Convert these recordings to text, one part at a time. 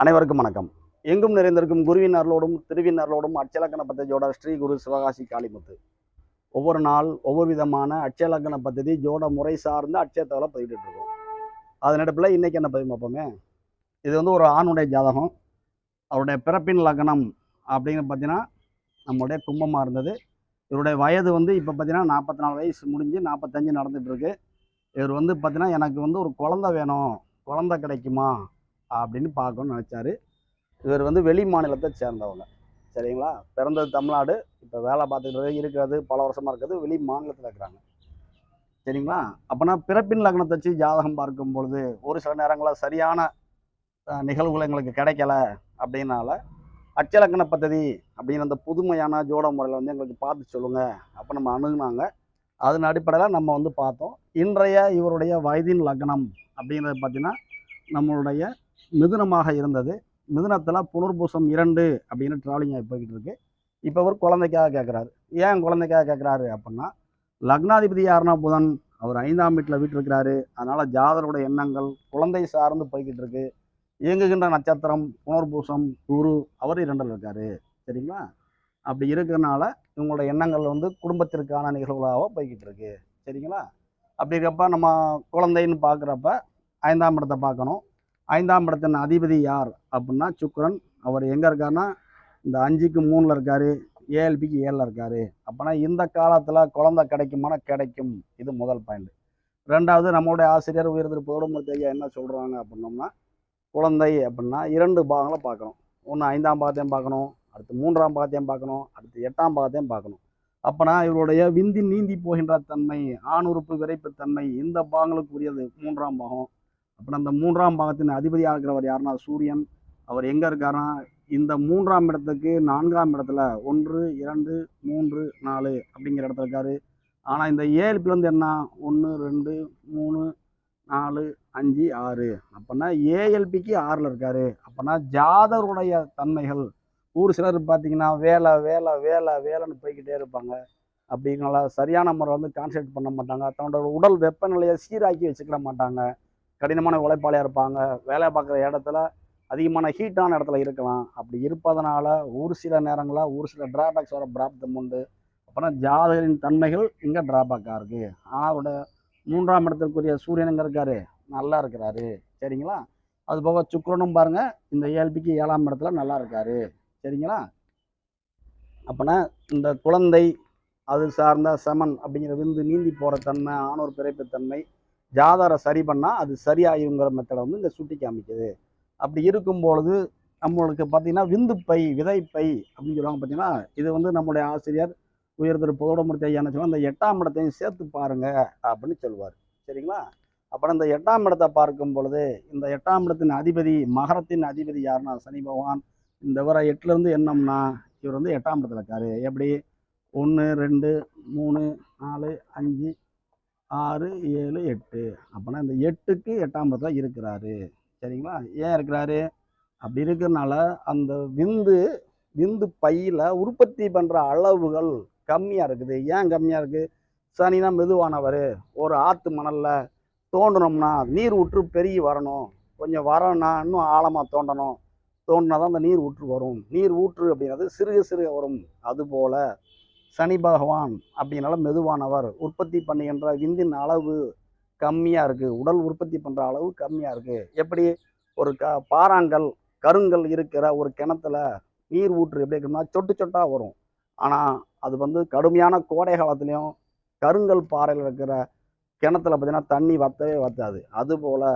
அனைவருக்கும் வணக்கம். எங்கும் நிறைந்திருக்கும் குருவின் அருளோடும் திருவின் அருளோடும் அச்சலக்கண பத்ததியோட ஸ்ரீ குரு சிவகாசி காளிமுத்து. ஒவ்வொரு நாள் ஒவ்வொரு விதமான அச்சலக்கண பദ്ധதி ஜோட முறை சார்ந்த அச்சயத்தவரை பதிவிட்டு இருக்கோம். அதனிடப்பில் இன்னைக்கு என்ன பதிவு பார்ப்போமே இது வந்து ஒரு ஆணுடைய ஜாதகம். அவருடைய பிறப்பின் லக்னம் அப்படின்னு பார்த்தீங்கன்னா நம்மளுடைய கும்பமாக இருந்தது. இவருடைய வயது வந்து இப்போ பார்த்தீங்கன்னா நாற்பத்தி நாலு வயசு முடிஞ்சு நாற்பத்தஞ்சு நடந்துகிட்ருக்கு இவர் வந்து பார்த்தீங்கன்னா எனக்கு வந்து ஒரு குழந்த வேணும். குழந்த கிடைக்குமா? அப்படின்னு பார்க்கணும்னு நினச்சாரு. இவர் வந்து வெளி மாநிலத்தை சேர்ந்தவங்க. சரிங்களா? பிறந்தது தமிழ்நாடு இப்போ வேலை பார்த்துக்கிறது இருக்கிறது பல வருஷமாக இருக்கிறது வெளி மாநிலத்தில் இருக்கிறாங்க. சரிங்களா? அப்போனா பிறப்பின் லக்னத்தை வச்சு ஜாதகம் பார்க்கும் பொழுது ஒரு சில நேரங்களில் சரியான நிகழ்வுகள் எங்களுக்கு கிடைக்கல அப்படின்னால அச்சலக்கண பദ്ധதி அப்படிங்கிற அந்த புதுமையான ஜோட முறையில் வந்து எங்களுக்கு பார்த்து சொல்லுங்கள் அப்போ நம்ம அணுகுனாங்க. அதன் அடிப்படையில் நம்ம வந்து பார்த்தோம். இன்றைய இவருடைய வயதின் லக்னம் அப்படிங்கிறது பார்த்தீங்கன்னா நம்மளுடைய மிதுனமாக இருந்தது. மிதுனத்தில் புனர்பூசம் இரண்டு அப்படின்னு ட்ராவலிங் ஆகி போய்கிட்டு இருக்கு இப்போ அவர் குழந்தைக்காக கேட்குறாரு ஏன் குழந்தைக்காக கேட்குறாரு அப்படின்னா லக்னாதிபதி யாருனா புதன் அவர் ஐந்தாம் வீட்டில் வீட்டிருக்கிறாரு. அதனால் ஜாதகருடைய எண்ணங்கள் குழந்தை சார்ந்து போய்கிட்டு இருக்கு இயங்குகின்ற நட்சத்திரம் புனர்பூசம் குரு அவர் இரண்டில் இருக்காரு. சரிங்களா? அப்படி இருக்கிறனால இவங்களோட எண்ணங்கள் வந்து குடும்பத்திற்கான நிகழ்வுகளாக போய்கிட்டு இருக்கு சரிங்களா? அப்படி இருக்கப்ப நம்ம குழந்தைன்னு பார்க்குறப்ப ஐந்தாம் இடத்தை பார்க்கணும். ஐந்தாம் இடத்தின் அதிபதி யார் அப்படின்னா சுக்கரன். அவர் எங்கே இருக்காருன்னா இந்த அஞ்சுக்கு மூணில் இருக்கார் ஏஎல்பிக்கு ஏழில் இருக்கார். அப்போனா இந்த காலத்தில் குழந்தை கிடைக்குமான கிடைக்கும். இது முதல் பாயிண்ட் ரெண்டாவது நம்மளுடைய ஆசிரியர் உயர்திரு போடுமூர்த்தி ஐயா என்ன சொல்கிறாங்க அப்படின்னோம்னா குழந்தை அப்படின்னா இரண்டு பாகங்களை பார்க்கணும். ஒன்று ஐந்தாம் பாகத்தையும் பார்க்கணும் அடுத்து மூன்றாம் பாகத்தையும் பார்க்கணும் அடுத்து எட்டாம் பாகத்தையும் பார்க்கணும். அப்போனா இவருடைய விந்தி நீந்தி போகின்ற தன்மை ஆண் உறுப்பு விரைப்பு தன்மை இந்த பாகங்களுக்கு உரியது மூன்றாம் பாகம். அப்புறம் அந்த மூன்றாம் பாகத்தின் அதிபதியாக இருக்கிறவர் யாருன்னா சூரியன். அவர் எங்கே இருக்காருன்னா இந்த மூன்றாம் இடத்துக்கு நான்காம் இடத்துல ஒன்று இரண்டு மூன்று நாலு அப்படிங்கிற இடத்துல இருக்காரு. ஆனால் இந்த ஏழுப்பிலேருந்து வந்து என்ன? ஒன்று ரெண்டு மூணு நாலு அஞ்சு ஆறு. அப்போனா ஏஎல்பிக்கு ஆறில் இருக்காரு. அப்போனா ஜாதருடைய தன்மைகள். ஒரு சிலர் பார்த்தீங்கன்னா வேலை வேலை வேலை வேலைன்னு போய்கிட்டே இருப்பாங்க. அப்படின்னால சரியான முறை வந்து கான்சன்ட்ரேட் பண்ண மாட்டாங்க. தன்னோட உடல் வெப்பநிலையை சீராக்கி வச்சுக்கிட மாட்டாங்க. கடினமான உழைப்பாளியாக இருப்பாங்க. வேலை பார்க்குற இடத்துல அதிகமான ஹீட்டான இடத்துல இருக்கலாம். அப்படி இருப்பதனால ஒரு சில நேரங்களில் ஒரு சில டிராபேக்ஸ் வர பிராப்தம் உண்டு. அப்புறம் ஜாதகரின் தன்மைகள் இங்கே டிராபேக்காக இருக்குது ஆனால் அவரோட மூன்றாம் இடத்திற்குரிய சூரியன் எங்கே இருக்காரு? நல்லா இருக்கிறாரு. சரிங்களா? அது போக சுக்கரனும் பாருங்கள் இந்த ஏழ்பிக்கு ஏழாம் இடத்துல நல்லா இருக்காரு. சரிங்களா? அப்போனா இந்த குழந்தை அது சார்ந்த சமன் அப்படிங்கிற விந்து நீந்தி போகிற தன்மை ஆணோர் பிறப்பு தன்மை சரி பண்ணால் அது சரியாயுங்கிற மெத்தடை வந்து இங்கே சுட்டி காமிக்குது அப்படி இருக்கும் பொழுது நம்மளுக்கு பார்த்தீங்கன்னா விந்துப்பை விதைப்பை அப்படின்னு சொல்லுவாங்க பார்த்தீங்கன்னா இது வந்து நம்முடைய ஆசிரியர் உயர் திரு புகழமூர்த்தி ஐயா என்ன சொல்லுவாங்க அந்த எட்டாம் இடத்தையும் சேர்த்து பாருங்கள் அப்படின்னு சொல்லுவார். சரிங்களா? அப்புறம் இந்த எட்டாம் இடத்தை பார்க்கும் பொழுது இந்த எட்டாம் இடத்தின் அதிபதி மகரத்தின் அதிபதி யாருன்னா? சனி பகவான். இந்த வர எட்டுலேருந்து என்னம்னா இவர் வந்து எட்டாம் இடத்துல இருக்காரு. எப்படி? ஒன்று ரெண்டு மூணு நாலு அஞ்சு ஆறு ஏழு எட்டு. அப்போனா இந்த எட்டுக்கு எட்டாம் இடத்துல இருக்கிறாரு. சரிங்களா? ஏன் இருக்கிறாரு? அப்படி இருக்கிறனால அந்த விந்து விந்து பையில் உற்பத்தி பண்ணுற அளவுகள் கம்மியாக இருக்குது. ஏன் கம்மியாக இருக்குது சனினா மெதுவானவர். ஒரு ஆற்று மணலில் தோண்டினோம்னா நீர் ஊற்று பெருகி வரணும். கொஞ்சம் வரணும்னா இன்னும் ஆழமாக தோண்டணும். தோண்டினா தான் அந்த நீர் ஊற்று வரும். நீர் ஊற்று அப்படிங்கிறது சிறுக சிறுக வரும். அதுபோல் சனி பகவான் அப்படின்னால மெதுவானவர். உற்பத்தி பண்ணுகின்ற விந்தின் அளவு கம்மியாக இருக்குது உடல் உற்பத்தி பண்ணுற அளவு கம்மியாக இருக்குது எப்படி? ஒரு க பாறாங்கல் கருங்கல் இருக்கிற ஒரு கிணத்துல நீர் ஊற்று எப்படி இருக்குன்னா சொட்டு சொட்டாக வரும். ஆனால் அது வந்து கடுமையான கோடை காலத்துலேயும் கருங்கல் பாறையில் இருக்கிற கிணத்துல பார்த்தீங்கன்னா தண்ணி வத்தவே வத்தாது. அதுபோல்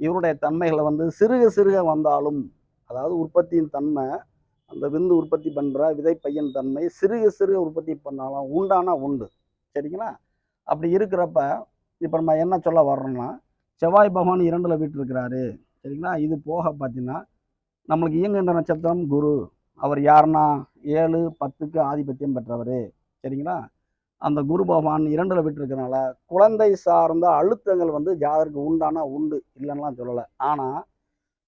இவருடைய தன்மைகளை வந்து சிறுக சிறுக வந்தாலும் அதாவது உற்பத்தியின் தன்மை அந்த விந்து உற்பத்தி பண்ணுற விதைப்பையன் தன்மை சிறுக சிறுக உற்பத்தி பண்ணாலும் உண்டானா உண்டு. சரிங்களா? அப்படி இருக்கிறப்ப இப்போ நம்ம என்ன சொல்ல வர்றோம்னா செவ்வாய் பகவான் இரண்டில் வீட்டிருக்கிறாரு. சரிங்களா? இது போக பார்த்தீங்கன்னா நம்மளுக்கு இயங்குகின்ற நட்சத்திரம் குரு. அவர் யாருன்னா? ஏழு பத்துக்கு ஆதிபத்தியம் பெற்றவர். சரிங்களா? அந்த குரு பகவான் இரண்டில் விட்டுருக்கனால குழந்தை சார்ந்த அழுத்தங்கள் வந்து ஜாதருக்கு உண்டானா உண்டு இல்லைன்னா சொல்லலை. ஆனால்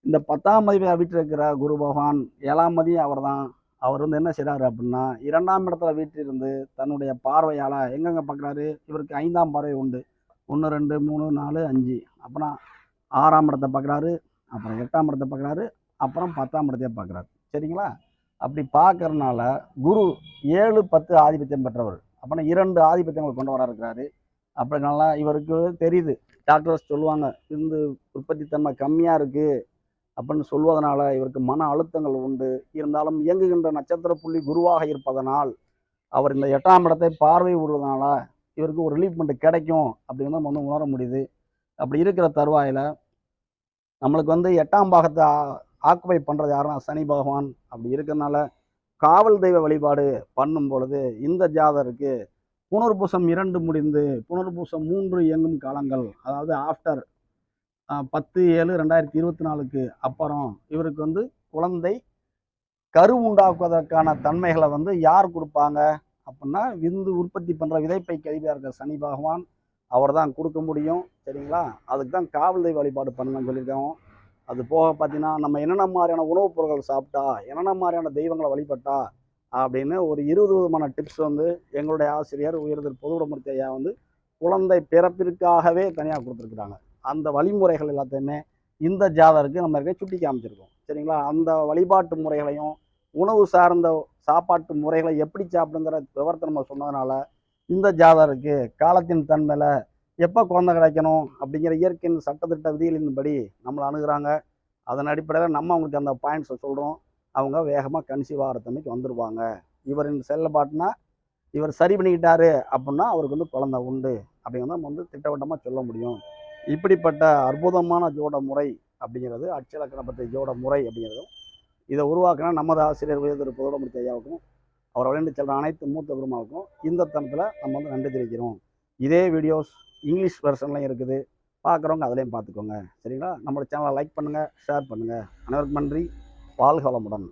இந்த பத்தாம் மதிப்பை வீட்டிருக்கிற குரு பகவான் ஏழாம் மதியம் அவர் தான் அவர் வந்து என்ன செய்கிறாரு அப்படின்னா இரண்டாம் இடத்துல வீட்டிலிருந்து தன்னுடைய பார்வையால் எங்கெங்கே பார்க்குறாரு இவருக்கு ஐந்தாம் பார்வை உண்டு. ஒன்று ரெண்டு மூணு நாலு அஞ்சு. அப்புறம் ஆறாம் இடத்தை பார்க்குறாரு அப்புறம் எட்டாம் இடத்தை பார்க்குறாரு அப்புறம் பத்தாம் இடத்தையே பார்க்குறாரு சரிங்களா? அப்படி பார்க்கறனால குரு ஏழு பத்து ஆதிபத்தியம் பெற்றவர். அப்புறம் இரண்டு ஆதிபத்தியங்கள் கொண்டு வர இருக்கிறாரு. அப்படினால இவருக்கு தெரியுது. டாக்டர்ஸ் சொல்லுவாங்க இருந்து உற்பத்தி தன்மை கம்மியாக இருக்குது அப்படின்னு சொல்வதனால இவருக்கு மன அழுத்தங்கள் உண்டு. இருந்தாலும் இயங்குகின்ற நட்சத்திர புள்ளி குருவாக இருப்பதனால் அவர் இந்த எட்டாம் இடத்தை பார்வை விடுவதனால இவருக்கு ஒரு ரிலீஃப்மெண்ட் கிடைக்கும் அப்படின்னு நம்ம வந்து உணர முடியுது. அப்படி இருக்கிற தருவாயில் நம்மளுக்கு வந்து எட்டாம் பாகத்தை ஆக்குபை பண்ணுறது யாருன்னா சனி பகவான். அப்படி இருக்கிறனால காவல் தெய்வ வழிபாடு பண்ணும் பொழுது இந்த ஜாதருக்கு புனர்பூசம் இரண்டு முடிந்து புனர்பூசம் மூன்று இயங்கும் காலங்கள் அதாவது ஆஃப்டர் பத்து ஏழு ரெண்டாயிரத்தி இருபத்தி நாலுக்கு அப்புறம் இவருக்கு வந்து குழந்தை கரு உண்டாக்குவதற்கான தன்மைகளை வந்து யார் கொடுப்பாங்க அப்படின்னா விந்து உற்பத்தி பண்ணுற விதைப்பை கருவியாக இருக்கிற சனி பகவான். அவர் தான் கொடுக்க முடியும். சரிங்களா? அதுக்கு தான் காவல் தெய்வ வழிபாடு பண்ணணும்னு சொல்லியிருக்கோம் அது போக பார்த்தீங்கன்னா நம்ம என்னென்ன மாதிரியான உணவுப் பொருட்கள் சாப்பிட்டா என்னென்ன மாதிரியான தெய்வங்களை வழிபட்டா அப்படின்னு ஒரு இருபது விதமான டிப்ஸ் வந்து எங்களுடைய ஆசிரியர் உயர்தர் பொதுவுடமூர்த்தி ஐயா வந்து குழந்தை பிறப்பிற்காகவே தனியாக கொடுத்துருக்குறாங்க. அந்த வழிமுறைகள் எல்லாத்தையுமே இந்த ஜாதருக்கு நம்ம இருக்க சுட்டி காமிச்சிருக்கோம். சரிங்களா? அந்த வழிபாட்டு முறைகளையும் உணவு சார்ந்த சாப்பாட்டு முறைகளை எப்படி சாப்பிடுங்கிற விவரத்தை நம்ம சொன்னதுனால இந்த ஜாதருக்கு காலத்தின் தன்மையில் எப்போ குழந்தை கிடைக்கணும் அப்படிங்கிற இயற்கையின் சட்டத்திட்ட விதிகளின்படி நம்மளை அணுகிறாங்க. அதன் அடிப்படையில் நம்ம அவங்களுக்கு அந்த பாயிண்ட்ஸை சொல்கிறோம் அவங்க வேகமாக கன்சீவ் ஆகிற தன்மைக்கு வந்துடுவாங்க இவரின் செல்லப்பாட்டுனா இவர் சரி பண்ணிக்கிட்டாரு அப்படின்னா அவருக்கு வந்து குழந்தை உண்டு அப்படிங்கிறத நம்ம வந்து திட்டவட்டமாக சொல்ல முடியும். இப்படிப்பட்ட அற்புதமான ஜோட முறை அப்படிங்கிறது அச்சலக்கணப்பட்ட ஜோட முறை அப்படிங்கிறதும் இதை உருவாக்கினா நமது ஆசிரியர் உயர்திரு புதோடமூர்த்தி ஐயாவுக்கும் அவர் விளையாண்டு செல்ற அனைத்து மூத்த குருமாவுக்கும் இந்த தனத்தில் நம்ம வந்து நன்றி தெரிவிக்கிறோம். இதே வீடியோஸ் இங்கிலீஷ் வெர்ஷன்லையும் இருக்குது. பார்க்குறவங்க அதுலேயும் பார்த்துக்கோங்க சரிங்களா? நம்மளோட சேனலை லைக் பண்ணுங்கள் ஷேர் பண்ணுங்கள் அனைவருக்கும் நன்றி. வாழ்க வளமுடன்.